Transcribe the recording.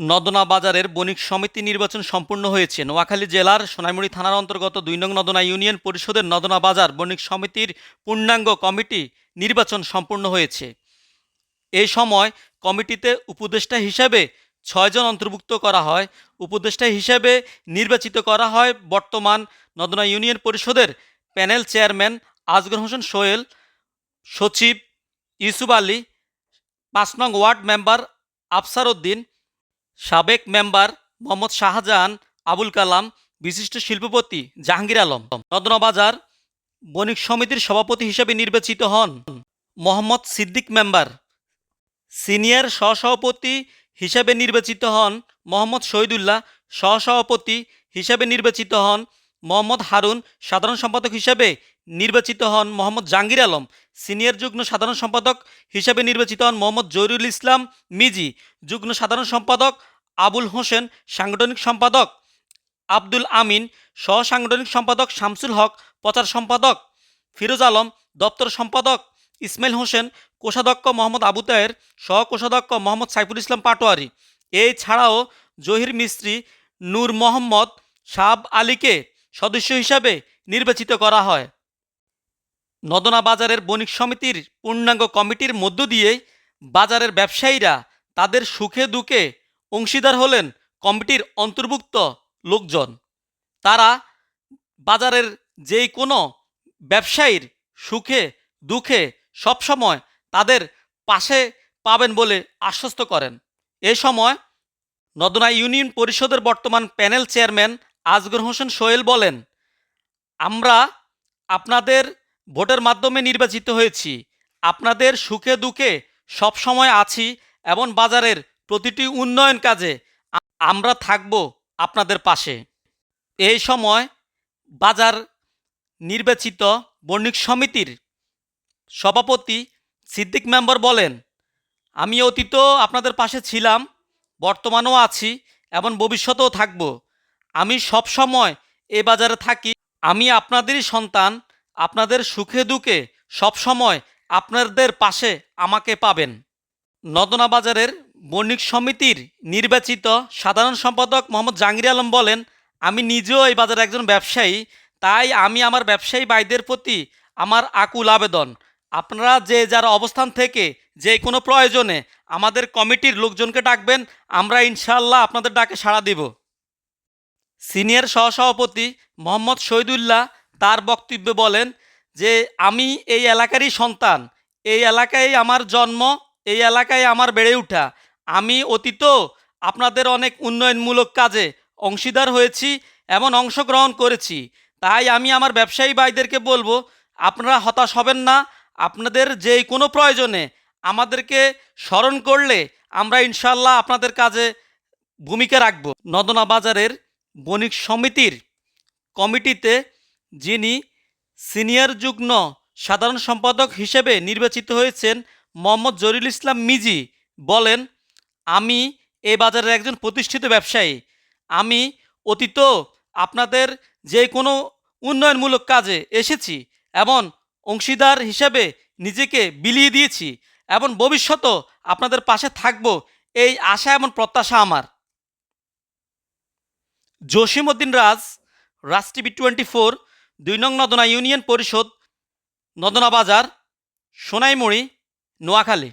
নদনা বাজারের বণিক সমিতি নির্বাচন সম্পূর্ণ হয়েছে। নোয়াখালী জেলার সোনাইমুড়ি থানার অন্তর্গত দুই নং নদনা ইউনিয়ন পরিষদের নদনা বাজার বণিক সমিতির পূর্ণাঙ্গ কমিটি নির্বাচন সম্পূর্ণ হয়েছে। এই সময় কমিটিতে উপদেষ্টা হিসেবে ছয়জন অন্তর্ভুক্ত করা হয়। উপদেষ্টা হিসেবে নির্বাচিত করা হয় বর্তমান নদনা ইউনিয়ন পরিষদের প্যানেল চেয়ারম্যান আজগর হোসেন সোহেল, সচিব ইউসুফ আলী, পাঁচ নং ওয়ার্ড মেম্বার আফসার উদ্দিন সাবেক মেম্বার মোহাম্মদ শাহজাহান আবুল কালাম, বিশিষ্ট শিল্পপতি জাহাঙ্গীর আলম। নদনবাজার বণিক সমিতির সভাপতি হিসেবে নির্বাচিত হন মোহাম্মদ সিদ্দিক মেম্বার। সিনিয়র সহসভাপতি হিসেবে নির্বাচিত হন মোহাম্মদ শহীদুল্লাহ, সহসভাপতি হিসেবে নির্বাচিত হন মোহাম্মদ হারুন সাধারণ সম্পাদক হিসেবে নির্বাচিত হন মোহাম্মদ জাহাঙ্গীর আলম। সিনিয়র যুগ্ম সাধারণ সম্পাদক হিসেবে নির্বাচিত হন মোহাম্মদ জহিরুল ইসলাম মিজি। যুগ্ম সাধারণ সম্পাদক আবুল হোসেন। সাংগঠনিক সম্পাদক আব্দুল আমিন। সহ সাংগঠনিক সম্পাদক শামসুল হক। প্রচার সম্পাদক ফিরোজ আলম। দপ্তর সম্পাদক ইসমাইল হোসেন। কোষাধ্যক্ষ মোহাম্মদ আবু তায়ের সহ কোষাধ্যক্ষ মোহাম্মদ সাইফুল ইসলাম পাটোয়ারি। এই ছাড়াও জহির মিস্ত্রি নূর মোহাম্মদ সাব আলীকে সদস্য হিসাবে নির্বাচিত করা হয়। নদনা বাজারের বণিক সমিতির পূর্ণাঙ্গ কমিটির মধ্য দিয়ে বাজারের ব্যবসায়ীরা তাদের সুখে দুঃখে অংশীদার হলেন কমিটির অন্তর্ভুক্ত লোকজন। তারা বাজারের যেই কোনো ব্যবসায়ীর সুখে দুঃখে সবসময় তাদের পাশে পাবেন বলে আশ্বস্ত করেন। এ সময় নদনা ইউনিয়ন পরিষদের বর্তমান প্যানেল চেয়ারম্যান আজগর হোসেন সোহেল বলেন, আমরা আপনাদের ভোটের মাধ্যমে নির্বাচিত হয়েছি। আপনাদের সুখে দুঃখে সবসময় আছি এবং বাজারের প্রতিটি উন্নয়ন কাজে আমরা থাকব আপনাদের পাশে। এই সময় বাজার নির্বাচিত বণিক সমিতির সভাপতি সিদ্দিক মেম্বার বলেন, আমি অতীত আপনাদের পাশে ছিলাম, বর্তমানেও আছি এবং ভবিষ্যতেও থাকব। আমি সব সময় এ বাজারে থাকি। আমি আপনাদেরই সন্তান, আপনাদের সুখে দুঃখে সব সময় আপনাদের পাশে আমাকে পাবেন। নদনা বাজারের বণিক সমিতির নির্বাচিত সাধারণ সম্পাদক মোহাম্মদ জাহাঙ্গীর আলম বলেন, আমি নিজেও এই বাজারে একজন ব্যবসায়ী, তাই আমি আমার ব্যবসায়ী ভাইদের প্রতি আমার আকুল আবেদন। আপনারা যে যার অবস্থান থেকে যে কোনো প্রয়োজনে আমাদের কমিটির লোকজনকে ডাকবেন, আমরা ইনশাল্লাহ আপনাদের ডাকে সাড়া দিব। সিনিয়র সহসভাপতি মোহাম্মদ শহীদুল্লাহ তার বক্তব্যে বলেন যে, আমি এই এলাকারই সন্তান। এই এলাকায় আমার জন্ম, এই এলাকায় আমার বেড়ে ওঠা আমি অতীত, আপনাদের অনেক উন্নয়নমূলক কাজে অংশীদার হয়েছি, এমন অংশগ্রহণ করেছি। তাই আমি আমার ব্যবসায়ী ভাইদেরকে বলব, আপনারা হতাশ হবেন না। আপনাদের যে কোনো প্রয়োজনে আমাদেরকে স্মরণ করলে আমরা ইনশাল্লাহ আপনাদের কাজে ভূমিকা রাখব। নদনা বাজারের বণিক সমিতির কমিটিতে যিনি সিনিয়র যুগ্ম সাধারণ সম্পাদক হিসেবে নির্বাচিত হয়েছেন মোহাম্মদ জরিল ইসলাম মিজি বলেন, আমি এ বাজারের একজন প্রতিষ্ঠিত ব্যবসায়ী। আমি অতীত আপনাদের যে কোনো উন্নয়নমূলক কাজে এসেছি এবং অংশীদার হিসেবে নিজেকে বিলিয়ে দিয়েছি এবং ভবিষ্যতেও আপনাদের পাশে থাকব। এই আশা এবং প্রত্যাশা আমার। Jasimuddin Raj Raj TV twenty four, দুই নং নদনা ইউনিয়ন পরিষদ, নদনা বাজার, সোনাইমুড়ি, নোয়াখালী।